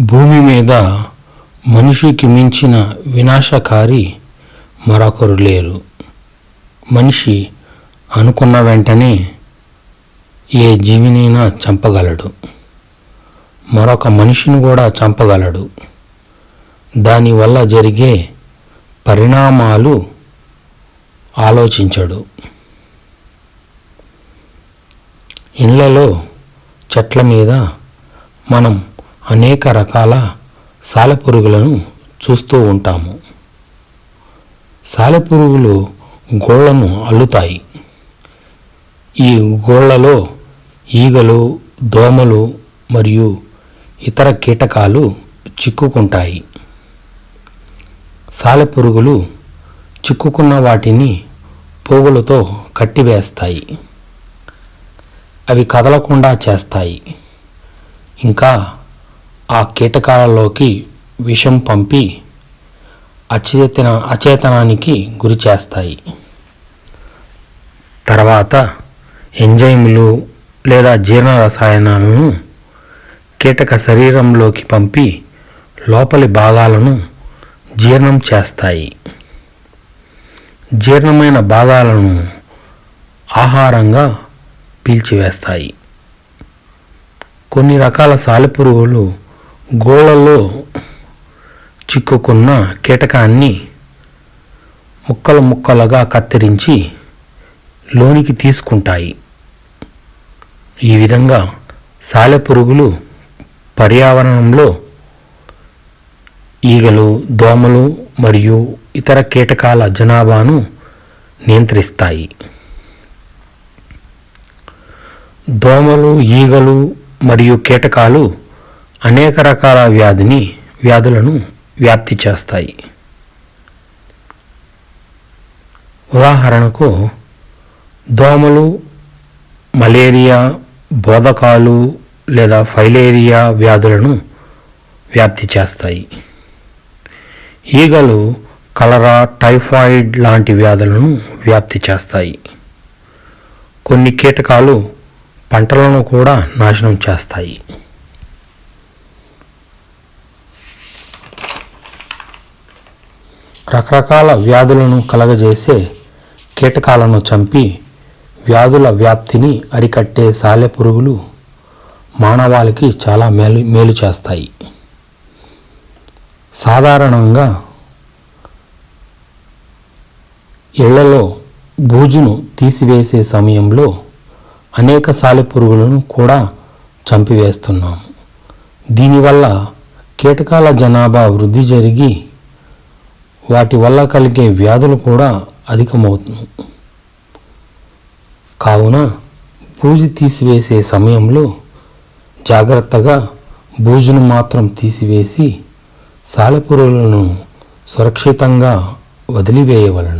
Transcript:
భూమి మీద మనిషికి మించిన వినాశకారి మరొకరు లేరు. మనిషి అనుకున్న వెంటనే ఏ జీవినైనా చంపగలడు. మరొక మనిషిని కూడా చంపగలడు. దానివల్ల జరిగే పరిణామాలు ఆలోచించడు. ఇళ్ళలో చెట్ల మీద మనం అనేక రకాల సాలెపురుగులను చూస్తూ ఉంటాము. సాలెపురుగులు గోళ్ళను అల్లుతాయి. ఈ గోళ్ళలో ఈగలు దోమలు మరియు ఇతర కీటకాలు చిక్కుకుంటాయి. సాలెపురుగులు చిక్కుకున్న వాటిని పోగులతో కట్టివేస్తాయి. అవి కదలకుండా చేస్తాయి. ఇంకా ఆ కీటకాలలోకి విషం పంపి అచేతన అచేతనానికి గురి చేస్తాయి. తర్వాత ఎంజైములు లేదా జీర్ణ రసాయనాలను కీటక శరీరంలోకి పంపి లోపలి భాగాలను జీర్ణం చేస్తాయి. జీర్ణమైన భాగాలను ఆహారంగా పీల్చివేస్తాయి. కొన్ని రకాల సాలెపురుగులు గోళల్లో చిక్కుకున్న కీటకాన్ని ముక్కలు ముక్కలుగా కత్తిరించి లోనికి తీసుకుంటాయి. ఈ విధంగా సాలెపురుగులు పర్యావరణంలో ఈగలు దోమలు మరియు ఇతర కీటకాల జనాభాను నియంత్రిస్తాయి. దోమలు ఈగలు మరియు కీటకాలు అనేక రకాల వ్యాధిని వ్యాధులను వ్యాప్తి చేస్తాయి. ఉదాహరణకు దోమలు మలేరియా బోధకాలు లేదా ఫైలేరియా వ్యాధులను వ్యాప్తి చేస్తాయి. ఈగలు కలరా టైఫాయిడ్ లాంటి వ్యాధులను వ్యాప్తి చేస్తాయి. కొన్ని కీటకాలు పంటలను కూడా నాశనం చేస్తాయి. రకరకాల వ్యాధులను కలగజేసే కీటకాలను చంపి వ్యాధుల వ్యాప్తిని అరికట్టే సాలెపురుగులు మానవాళికి చాలా మేలు మేలు చేస్తాయి. సాధారణంగా ఇళ్ళలో బూజును తీసివేసే సమయంలో అనేక సాలెపురుగులను కూడా చంపివేస్తున్నాము. దీనివల్ల కీటకాల జనాభా వృద్ధి జరిగి వాటి వల్ల కలిగే వ్యాధులు కూడా అధికమవుతుంది. కావున బూజు తీసివేసే సమయంలో జాగ్రత్తగా బూజును మాత్రం తీసివేసి సాలెపురుగులను సురక్షితంగా వదిలివేయవలను.